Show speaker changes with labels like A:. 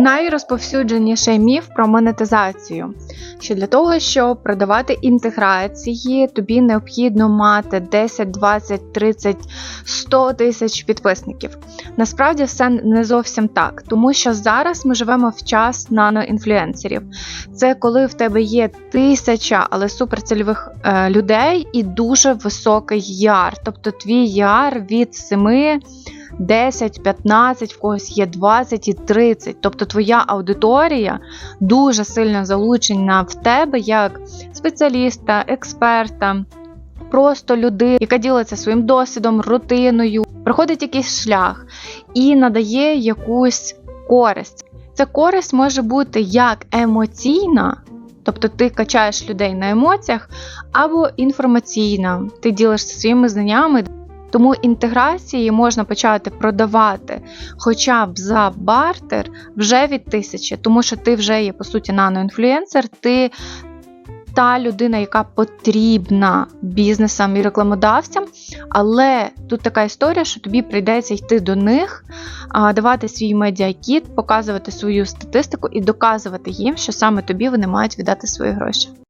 A: Найрозповсюдженіший міф про монетизацію. Що для того, щоб продавати інтеграції, тобі необхідно мати 10, 20, 30, 100 тисяч підписників. Насправді все не зовсім так, тому що зараз ми живемо в час наноінфлюенсерів. Це коли в тебе є тисяча, але суперцільових е, людей і дуже високий яр. Тобто твій яр від 7 10, 15, в когось є 20 і 30. Тобто твоя аудиторія дуже сильно залучена в тебе як спеціаліста, експерта, просто людини, яка ділиться своїм досвідом, рутиною, проходить якийсь шлях і надає якусь користь. Ця користь може бути як емоційна. Тобто ти качаєш людей на емоціях, або інформаційна, ти ділишся своїми знаннями, тому інтеграції можна почати продавати хоча б за бартер вже від тисячі, тому що ти вже є по суті наноінфлюенсер, ти та людина, яка потрібна бізнесам і рекламодавцям. Але тут така історія, що тобі прийдеться йти до них, давати свій медіакіт, показувати свою статистику і доказувати їм, що саме тобі вони мають віддати свої гроші.